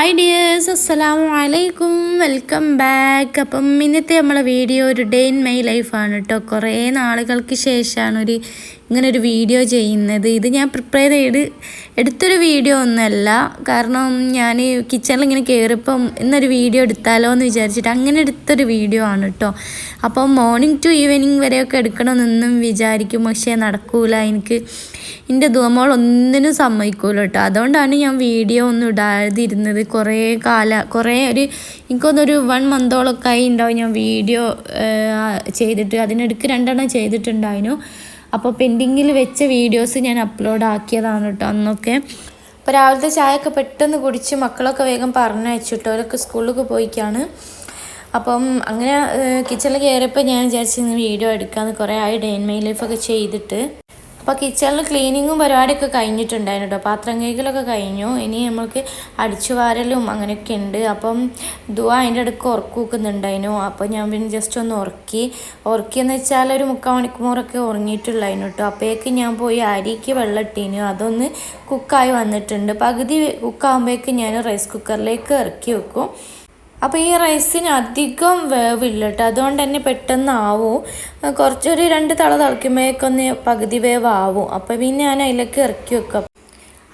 Hi dears അസ്സലാമു അലൈക്കും welcome back അപ്പം ഇന്നത്തെ നമ്മളെ വീഡിയോ ഒരു ഡേ ഇൻ മൈ ലൈഫാണ് കേട്ടോ കുറേ നാളുകൾക്ക് ശേഷമാണ് ഒരു ഇങ്ങനെ ഒരു വീഡിയോ ചെയ്യുന്നത്. ഇത് ഞാൻ പ്രിപ്പയർ ചെയ്ത് എടുത്തൊരു വീഡിയോ ഒന്നുമല്ല കാരണം ഞാൻ കിച്ചണിൽ ഇങ്ങനെ കയറിയപ്പം ഇന്നൊരു വീഡിയോ എടുത്താലോ എന്ന് വിചാരിച്ചിട്ട് അങ്ങനെ എടുത്തൊരു വീഡിയോ ആണ് കേട്ടോ അപ്പോൾ മോർണിംഗ് ടു ഈവനിങ് വരെയൊക്കെ എടുക്കണമെന്നൊന്നും വിചാരിക്കും. പക്ഷേ നടക്കൂല. എനിക്ക് എന്റെ ദുമോൾ ഒന്നിനും സമ്മതിക്കൂല കേട്ടോ അതുകൊണ്ടാണ് ഞാൻ വീഡിയോ ഒന്നും ഇടാതിരുന്നത്. കുറേ കാല കുറേ ഒരു എനിക്കൊന്നൊരു വൺ മന്തോളൊക്കെ ആയി ഉണ്ടാവും ഞാൻ വീഡിയോ ചെയ്തിട്ട്. അതിനിടയ്ക്ക് രണ്ടെണ്ണം ചെയ്തിട്ടുണ്ടായിരുന്നു. അപ്പോൾ പെൻഡിങ്ങിൽ വെച്ച വീഡിയോസ് ഞാൻ അപ്ലോഡ് ആക്കിയതാണ് കേട്ടോ അന്നൊക്കെ. അപ്പോൾ രാവിലത്തെ ചായയൊക്കെ പെട്ടെന്ന് കുടിച്ച് മക്കളൊക്കെ വേഗം പറഞ്ഞയച്ചു കേട്ടോ അവരൊക്കെ സ്കൂളിലൊക്കെ പോയിക്കാണ്. അപ്പം അങ്ങനെ കിച്ചണിൽ കയറിയപ്പോൾ ഞാൻ വിചാരിച്ചു വീഡിയോ എടുക്കാമെന്ന് കുറേ ആയി ഡെയിൻ മൈ ലൈഫൊക്കെ ചെയ്തിട്ട്. അപ്പോൾ കിച്ചണിൽ ക്ലീനിങ്ങും പരിപാടിയൊക്കെ കഴിഞ്ഞിട്ടുണ്ടായിരുന്നു കേട്ടോ പാത്രം കൈകളൊക്കെ കഴിഞ്ഞു. ഇനി നമ്മൾക്ക് അടിച്ചു വാരലും അങ്ങനെയൊക്കെ ഉണ്ട്. അപ്പം ദുവ അതിന്റെ ഇടയ്ക്ക് ഉറക്കം വെക്കുന്നുണ്ടായിരുന്നു. അപ്പോൾ ഞാൻ പിന്നെ ജസ്റ്റ് ഒന്ന് ഉറക്കി. ഉറക്കിയെന്ന് വെച്ചാൽ ഒരു മുക്കാൽ മണിക്കൂറൊക്കെ ഉറങ്ങിയിട്ടുള്ളായിരുന്നു കേട്ടോ അപ്പോഴേക്ക് ഞാൻ പോയി അരിക്ക് വെള്ളം ഇട്ടീനു. അതൊന്ന് കുക്കായി വന്നിട്ടുണ്ട്. പകുതി കുക്കാകുമ്പോഴേക്ക് ഞാൻ റൈസ് കുക്കറിലേക്ക് ഇറക്കി വെക്കും. അപ്പോൾ ഈ റൈസിന് അധികം വേവില്ല കേട്ടോ അതുകൊണ്ട് തന്നെ പെട്ടെന്ന് ആവും കുറച്ചൊരു രണ്ട് തള തിളയ്ക്കുമ്പോഴേക്കൊന്ന് പകുതി വേവ് ആവും അപ്പോൾ പിന്നെ ഞാൻ അതിലേക്ക് ഇറക്കി വെക്കാം.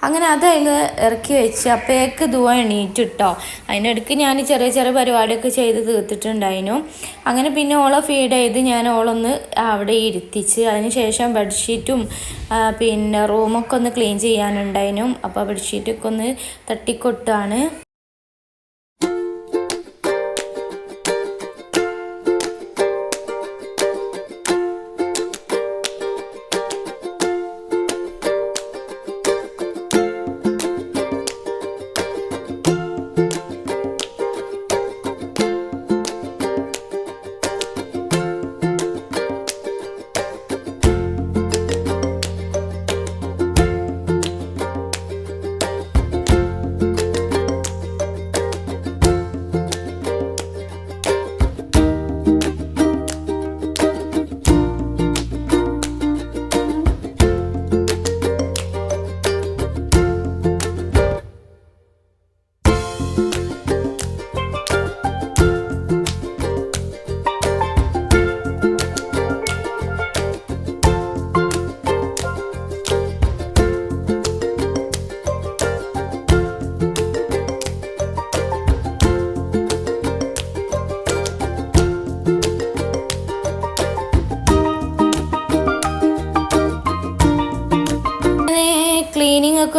അങ്ങനെ അത് അതിൽ ഇറക്കി വെച്ച് അപ്പോഴേക്ക് ദുവ എണീറ്റിട്ടോ അതിന്റെ ഇടയ്ക്ക് ഞാൻ ചെറിയ ചെറിയ പരിപാടിയൊക്കെ ചെയ്ത് തീർത്തിട്ടുണ്ടായിരുന്നു. അങ്ങനെ പിന്നെ ഓളെ ഫീഡ് ചെയ്ത് ഞാൻ ഓളൊന്ന് അവിടെ ഇരുത്തിച്ച് അതിന് ശേഷം ബെഡ്ഷീറ്റും പിന്നെ റൂമൊക്കെ ഒന്ന് ക്ലീൻ ചെയ്യാനുണ്ടായിരുന്നു. അപ്പോൾ ബെഡ്ഷീറ്റൊക്കെ ഒന്ന് തട്ടിക്കൊട്ടാണ്.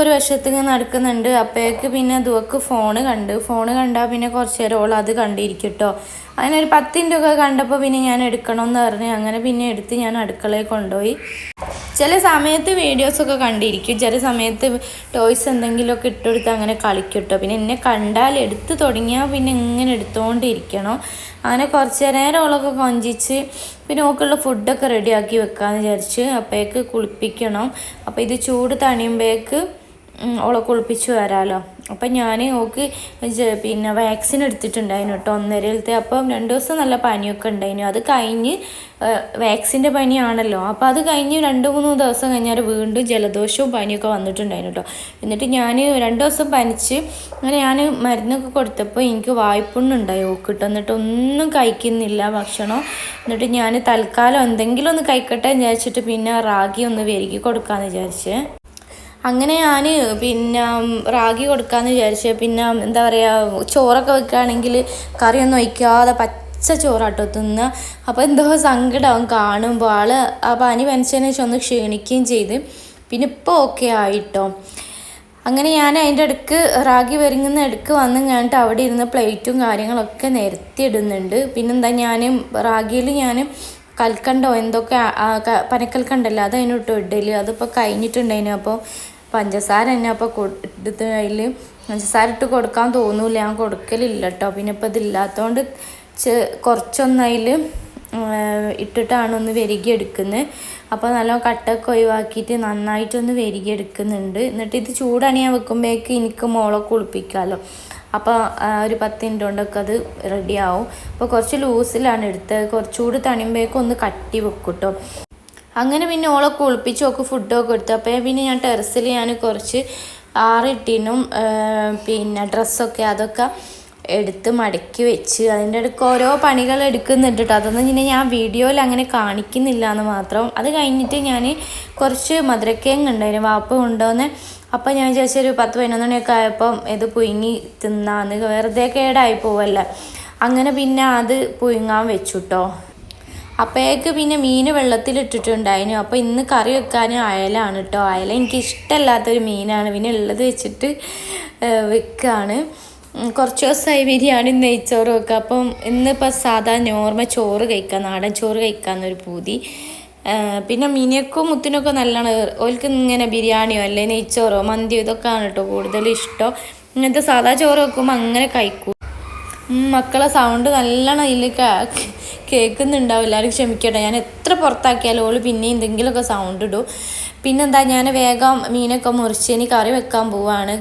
ഒരു വശത്ത് ഇങ്ങനെ നടക്കുന്നുണ്ട്. അപ്പോഴേക്ക് പിന്നെ ദുവക്ക് ഫോണ് കണ്ട്. ഫോണ് കണ്ടാൽ പിന്നെ കുറച്ച് നേരം ഓൾ അത് കണ്ടിരിക്കും കേട്ടോ അങ്ങനെ പത്തിന്റെ ഒക്കെ കണ്ടപ്പോൾ പിന്നെ ഞാൻ എടുക്കണമെന്ന് പറഞ്ഞ് അങ്ങനെ പിന്നെ എടുത്ത് ഞാൻ അടുക്കളയിൽ കൊണ്ടുപോയി. ചില സമയത്ത് വീഡിയോസൊക്കെ കണ്ടിരിക്കും. ചില സമയത്ത് ടോയ്സ് എന്തെങ്കിലുമൊക്കെ ഇട്ടുകൊടുത്ത് അങ്ങനെ കളിക്കും കേട്ടോ പിന്നെ എന്നെ കണ്ടാൽ എടുത്ത് തുടങ്ങിയാൽ പിന്നെ ഇങ്ങനെ എടുത്തുകൊണ്ടിരിക്കണം അങ്ങനെ കുറച്ച് നേരം ഓളൊക്കെ കൊഞ്ചിച്ച് പിന്നെ ഓക്കുള്ള ഫുഡൊക്കെ റെഡിയാക്കി വെക്കാമെന്ന് വിചാരിച്ച് അപ്പോഴേക്ക് കുളിപ്പിക്കണം. അപ്പോൾ ഇത് ചൂട് തണിയുമ്പോഴേക്ക് ഓളെ കുളിപ്പിച്ചു വരാമല്ലോ അപ്പം ഞാൻ ഓക്ക് പിന്നെ വാക്സിൻ എടുത്തിട്ടുണ്ടായിരുന്നു കേട്ടോ ഒന്നരയിലത്തെ അപ്പം രണ്ട് ദിവസം നല്ല പനിയൊക്കെ ഉണ്ടായിരുന്നു. അത് കഴിഞ്ഞ് വാക്സിന്റെ പനിയാണല്ലോ. അപ്പോൾ അത് കഴിഞ്ഞ് രണ്ട് മൂന്ന് ദിവസം കഴിഞ്ഞാൽ വീണ്ടും ജലദോഷവും പനിയൊക്കെ വന്നിട്ടുണ്ടായിരുന്നു കേട്ടോ. എന്നിട്ട് ഞാൻ രണ്ട് ദിവസം പനിച്ച് അങ്ങനെ ഞാൻ മരുന്നൊക്കെ കൊടുത്തപ്പോൾ എനിക്ക് വായ്പുണ്ണുണ്ടായി ഓക്കിട്ടോ എന്നിട്ട് ഒന്നും കഴിക്കുന്നില്ല ഭക്ഷണം. എന്നിട്ട് ഞാൻ തൽക്കാലം എന്തെങ്കിലും ഒന്ന് കഴിക്കട്ടെ എന്ന് വിചാരിച്ചിട്ട് പിന്നെ റാഗി ഒന്ന് വെരുകി കൊടുക്കാമെന്ന് വിചാരിച്ചേ. അങ്ങനെ ഞാൻ പിന്നെ റാഗി കൊടുക്കാമെന്ന് വിചാരിച്ചു. പിന്നെ എന്താ പറയുക ചോറൊക്കെ വെക്കുകയാണെങ്കിൽ കറിയൊന്നും ഒഴിക്കാതെ പച്ച ചോറാട്ടോ തിന്നുക അപ്പോൾ എന്തോ സങ്കടമാവും കാണുമ്പോൾ ആൾ ആ പനി മനസ്സിനെ ശേഷം ഒന്ന് ക്ഷീണിക്കുകയും ചെയ്ത്. പിന്നെ ഇപ്പോൾ ഓക്കെ ആയിട്ടോ. അങ്ങനെ ഞാൻ അതിന്റെ അടുക്ക് റാഗി വരുങ്ങുന്ന അടുക്ക് വന്ന് കഴിഞ്ഞിട്ട് അവിടെ ഇരുന്ന് പ്ലേറ്റും കാര്യങ്ങളൊക്കെ നിരത്തിയിടുന്നുണ്ട്. പിന്നെന്താ ഞാൻ റാഗിയിൽ ഞാൻ കൽക്കണ്ടോ എന്തൊക്കെ പനക്കൽക്കണ്ടല്ലോ അത് അതിനിട്ട് ഇടൽ. അതിപ്പോൾ കഴിഞ്ഞിട്ടുണ്ടായിരുന്നു അപ്പോൾ പഞ്ചസാര തന്നെ അപ്പോൾ കൊടുത്ത് അതിൽ പഞ്ചസാര ഇട്ട് കൊടുക്കാൻ തോന്നൂല. ഞാൻ കൊടുക്കലില്ല കേട്ടോ പിന്നെ ഇപ്പോൾ ഇതില്ലാത്തതുകൊണ്ട് കുറച്ചൊന്ന് അതിൽ ഇട്ടിട്ടാണ് ഒന്ന് വെരുകി എടുക്കുന്നത് അപ്പോൾ നല്ല കട്ടൊക്കെ ഒഴിവാക്കിയിട്ട് നന്നായിട്ടൊന്ന് വെരുകി എടുക്കുന്നുണ്ട് എന്നിട്ട് ഇത് ചൂടണിയാൻ വെക്കുമ്പോഴേക്ക് എനിക്ക് മോളെ കുളിപ്പിക്കാമല്ലോ അപ്പോൾ ഒരു പത്ത് മിനിറ്റ് കൊണ്ടൊക്കെ അത് റെഡിയാവും അപ്പോൾ കുറച്ച് ലൂസിലാണ് എടുത്തത്. കുറച്ചുകൂടി തണിയുമ്പോഴേക്കും ഒന്ന് കട്ടി വെക്കും കേട്ടോ അങ്ങനെ പിന്നെ ഓളെ കുളിപ്പിച്ച് ഒക്കെ ഫുഡൊക്കെ കൊടുത്തു. അപ്പോൾ പിന്നെ ഞാൻ ടെറസിൽ ഞാൻ കുറച്ച് ആറിട്ടിനും പിന്നെ ഡ്രസ്സൊക്കെ അതൊക്കെ എടുത്ത് മടക്കി വെച്ച്. അതിന്റെ ഇടയ്ക്ക് ഓരോ പണികൾ എടുക്കുന്നുണ്ട് കേട്ടോ അതൊന്നും പിന്നെ ഞാൻ വീഡിയോയിൽ അങ്ങനെ കാണിക്കുന്നില്ല എന്ന് മാത്രം. അത് കഴിഞ്ഞിട്ട് ഞാൻ കുറച്ച് മധുരക്കേങ്ങ് ഉണ്ടായിരുന്നു. വാപ്പ കൊണ്ടുവന്ന് അപ്പം ഞാൻ ഒരു പത്ത് പതിനൊന്ന് മണിയൊക്കെ ആയപ്പം ഇത് പുഴുങ്ങി തിന്നാന്ന്. വെറുതെ കേടായി പോവല്ല. അങ്ങനെ പിന്നെ അത് പുഴുങ്ങാൻ വെച്ചു കേട്ടോ അപ്പോഴേക്ക് പിന്നെ മീൻ വെള്ളത്തിലിട്ടിട്ടുണ്ടായിരുന്നു അപ്പോൾ ഇന്ന് കറി വെക്കാൻ അയലാണ് കേട്ടോ അയല എനിക്ക് ഇഷ്ടമല്ലാത്തൊരു മീനാണ്. പിന്നെ ഉള്ളത് വെച്ചിട്ട് വെക്കുകയാണ് കുറച്ച് ദിവസമായി ബിരിയാണി നെയ്ച്ചോറും ഒക്കെ അപ്പം ഇന്നിപ്പോൾ സാധാ നോർമൽ ചോറ് കഴിക്കാം. നാടൻ ചോറ് കഴിക്കാമെന്നൊരു പൂതി. പിന്നെ മീനൊക്കെ മുത്തിനൊക്കെ നല്ലതാണ് ഓൽക്ക് ഇങ്ങനെ ബിരിയാണിയോ അല്ലെങ്കിൽ നെയ്ച്ചോറോ മന്തിയോ ഇതൊക്കെയാണ് കേട്ടോ കൂടുതൽ ഇഷ്ടം. ഇങ്ങനത്തെ സാധാ ചോറ് വെക്കുമ്പോൾ അങ്ങനെ കഴിക്കും. മക്കളെ സൗണ്ട് നല്ലോണം അതിൽ കേൾക്കുന്നുണ്ടാവും. എല്ലാവരും ക്ഷമിക്കട്ടെ. ഞാൻ എത്ര പുറത്താക്കിയാലും ഓൾ പിന്നെ എന്തെങ്കിലുമൊക്കെ സൗണ്ട് ഇടും. പിന്നെന്താ ഞാൻ വേഗം മീനൊക്കെ മുറിച്ച് ഇനി കറി വെക്കാൻ പോവാണ്.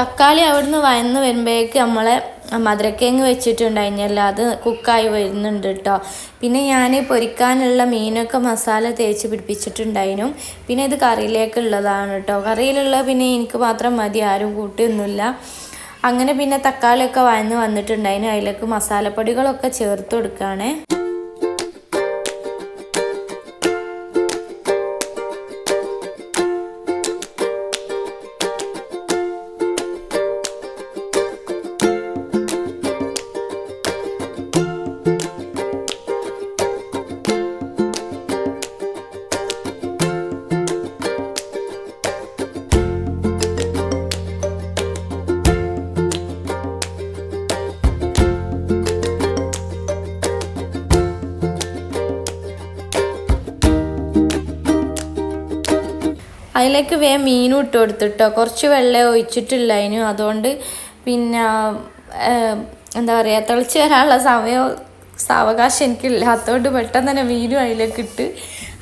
തക്കാളി അവിടുന്ന് വയന്ന് വരുമ്പോഴേക്ക് നമ്മളെ മധുരക്കേങ്ങ് വെച്ചിട്ടുണ്ടായിരുന്നല്ലോ. അത് കുക്കായി വരുന്നുണ്ട് കേട്ടോ പിന്നെ ഞാൻ പൊരിക്കാനുള്ള മീനൊക്കെ മസാല തേച്ച് പിടിപ്പിച്ചിട്ടുണ്ടായിരുന്നു. പിന്നെ ഇത് കറിയിലേക്കുള്ളതാണ് കേട്ടോ കറിയിലുള്ള പിന്നെ എനിക്ക് മാത്രം മതി ആരും കൂട്ടിയൊന്നുമില്ല. അങ്ങനെ പിന്നെ തക്കാളിയൊക്കെ വയന്ന് വന്നിട്ടുണ്ടായിരുന്നു. അതിലേക്ക് മസാലപ്പൊടികളൊക്കെ ചേർത്ത് കൊടുക്കുകയാണേ. അതിലേക്ക് വേഗം മീനും ഇട്ട് കൊടുത്തിട്ടോ. കുറച്ച് വെള്ളം ഒഴിച്ചിട്ടില്ല അതിന്. അതുകൊണ്ട് പിന്നെ എന്താ പറയുക തിളച്ച് വരാനുള്ള സമയം സാവകാശം എനിക്കില്ലാത്തതുകൊണ്ട് പെട്ടെന്ന് തന്നെ മീനും അതിലേക്ക് ഇട്ട്.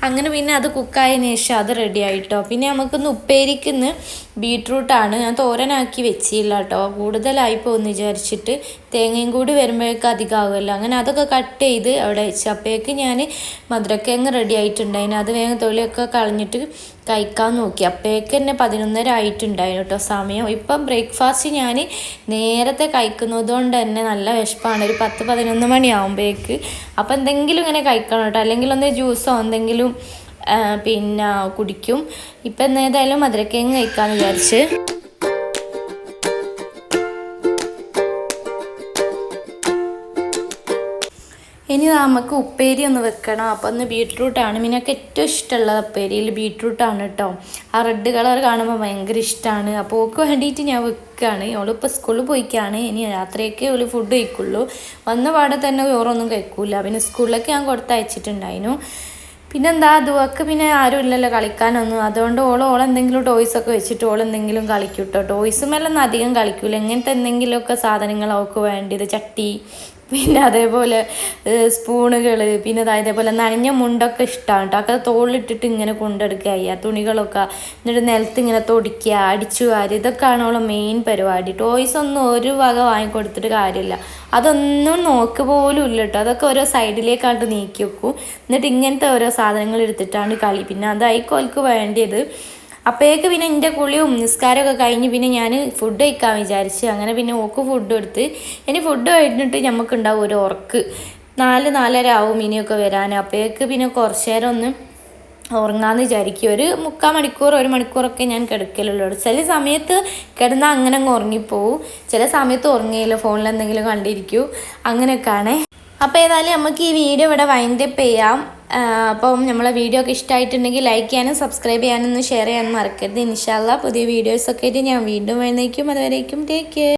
അങ്ങനെ പിന്നെ അത് കുക്കായതിനു ശേഷം അത് റെഡി ആയിട്ടോ. പിന്നെ നമുക്കൊന്ന് ഉപ്പേരിക്കുന്ന് ബീട്രൂട്ടാണ്. ഞാൻ തോരനാക്കി വെച്ചില്ല കേട്ടോ കൂടുതലായി പോകുമെന്ന് വിചാരിച്ചിട്ട് തേങ്ങയും കൂടി വരുമ്പോഴേക്കും അധികമാകുമല്ലോ അങ്ങനെ അതൊക്കെ കട്ട് ചെയ്ത് അവിടെ വെച്ച്. അപ്പോഴേക്ക് ഞാൻ മധുരക്കിഴങ്ങ് റെഡി ആയിട്ടുണ്ടായിരുന്നു അത് വേഗം തൊലിയൊക്കെ കളഞ്ഞിട്ട് കഴിക്കാൻ നോക്കി. അപ്പോഴേക്ക് തന്നെ പതിനൊന്നര ആയിട്ടുണ്ടായിരുന്നു കേട്ടോ സമയം. ഇപ്പം ബ്രേക്ക്ഫാസ്റ്റ് ഞാൻ നേരത്തെ കഴിക്കുന്നത് കൊണ്ട് തന്നെ നല്ല വിശപ്പാണ്. ഒരു പത്ത് പതിനൊന്ന് മണിയാകുമ്പോഴേക്ക് അപ്പം എന്തെങ്കിലും ഇങ്ങനെ കഴിക്കണം കേട്ടോ അല്ലെങ്കിൽ ഒന്ന് ജ്യൂസോ എന്തെങ്കിലും പിന്നെ കുടിക്കും. ഇപ്പം എന്തായാലും മധുരക്കിഴങ്ങ് കഴിക്കാമെന്ന് വിചാരിച്ച്. ഇനി നമുക്ക് ഉപ്പേരി ഒന്ന് വെക്കണം. അപ്പോൾ ഒന്ന് ബീട്രൂട്ടാണ്. മീനൊക്കെ ഏറ്റവും ഇഷ്ടമുള്ള ഉപ്പേരിയിൽ ബീട്രൂട്ടാണ് കേട്ടോ. ആ റെഡ് കളർ കാണുമ്പോൾ ഭയങ്കര ഇഷ്ടമാണ് അപ്പോൾ ഓക്ക് വേണ്ടിയിട്ട് ഞാൻ വെക്കുകയാണ് അവളിപ്പോൾ സ്കൂളിൽ പോയിക്കാണ്. ഇനി രാത്രിയൊക്കെ അവൾ ഫുഡ് കഴിക്കുള്ളൂ. വന്ന പാടെ തന്നെ ചോറൊന്നും കഴിക്കൂല. പിന്നെ സ്കൂളിലൊക്കെ ഞാൻ കൊടുത്തയച്ചിട്ടുണ്ടായിരുന്നു. പിന്നെന്താ ദുവക്ക് പിന്നെ ആരും ഇല്ലല്ലോ കളിക്കാനൊന്നും. അതുകൊണ്ട് ഓൾ ഓൾ എന്തെങ്കിലും ടോയ്സൊക്കെ വെച്ചിട്ട് ഓൾ എന്തെങ്കിലും കളിക്കും കേട്ടോ ടോയ്സുമെല്ലാം അധികം കളിക്കൂല. ഇങ്ങനത്തെ എന്തെങ്കിലുമൊക്കെ സാധനങ്ങൾ അവൾക്ക് വേണ്ടിയത്. ചട്ടി പിന്നെ അതേപോലെ സ്പൂണുകൾ പിന്നെ അതേപോലെ നനഞ്ഞ മുണ്ടൊക്കെ ഇഷ്ടമാണ് കേട്ടോ അതൊക്കെ തോളിലിട്ടിട്ട് ഇങ്ങനെ കൊണ്ടെടുക്കുക. ചെയ്യുക തുണികളൊക്കെ എന്നിട്ട് നിലത്ത് ഇങ്ങനെ തൊടിക്കുക അടിച്ചു വാരി ഇതൊക്കെയാണ് അവളെ മെയിൻ പരിപാടി. ടോയ്സ് ഒന്നും ഒരു വക വാങ്ങിക്കൊടുത്തിട്ട് കാര്യമില്ല. അതൊന്നും നോക്ക് പോലും ഇല്ല കേട്ടോ അതൊക്കെ ഓരോ സൈഡിലേക്കായിട്ട് നീക്കി വെക്കും. എന്നിട്ട് ഇങ്ങനത്തെ ഓരോ സാധനങ്ങൾ എടുത്തിട്ടാണ് കളി. പിന്നെ അതായിക്കോൽക്ക് വേണ്ടിയത്. അപ്പോഴേക്ക് പിന്നെ എന്റെ കുളിയും നിസ്കാരമൊക്കെ കഴിഞ്ഞ് പിന്നെ ഞാൻ ഫുഡ് കഴിക്കാൻ വിചാരിച്ച് അങ്ങനെ പിന്നെ ഓക്ക് ഫുഡ് എടുത്ത് ഇനി ഫുഡ് കഴിഞ്ഞിട്ട് നമുക്കുണ്ടാവും ഒരു ഉറക്ക്. നാല് നാലര ആവും ഇനിയൊക്കെ വരാൻ. അപ്പോഴേക്ക് പിന്നെ കുറച്ച് നേരം ഒന്ന് ഉറങ്ങാമെന്ന് വിചാരിക്കും. ഒരു മുക്കാൽ മണിക്കൂർ ഒരു മണിക്കൂറൊക്കെ ഞാൻ കിടക്കലുള്ളൂ. ചില സമയത്ത് കിടന്നാൽ അങ്ങനെ അങ്ങ് ഉറങ്ങിപ്പോവും. ചില സമയത്ത് ഉറങ്ങിയില്ല ഫോണിൽ എന്തെങ്കിലും കണ്ടിരിക്കൂ. അങ്ങനെയൊക്കെയാണേ. അപ്പോൾ ഏതായാലും നമുക്ക് ഈ വീഡിയോ ഇവിടെ വൈൻഡപ്പ് ചെയ്യാം. അപ്പം നമ്മളെ വീഡിയോ ഒക്കെ ഇഷ്ടമായിട്ടുണ്ടെങ്കിൽ ലൈക്ക് ചെയ്യാനും സബ്സ്ക്രൈബ് ചെയ്യാനും ഷെയർ ചെയ്യാനും മറക്കരുത്. ഇൻഷാല്ല പുതിയ വീഡിയോസൊക്കെ ആയിട്ട് ഞാൻ വീണ്ടും വരുന്നേക്കും അതുവരേക്കും ടേക്ക് കെയർ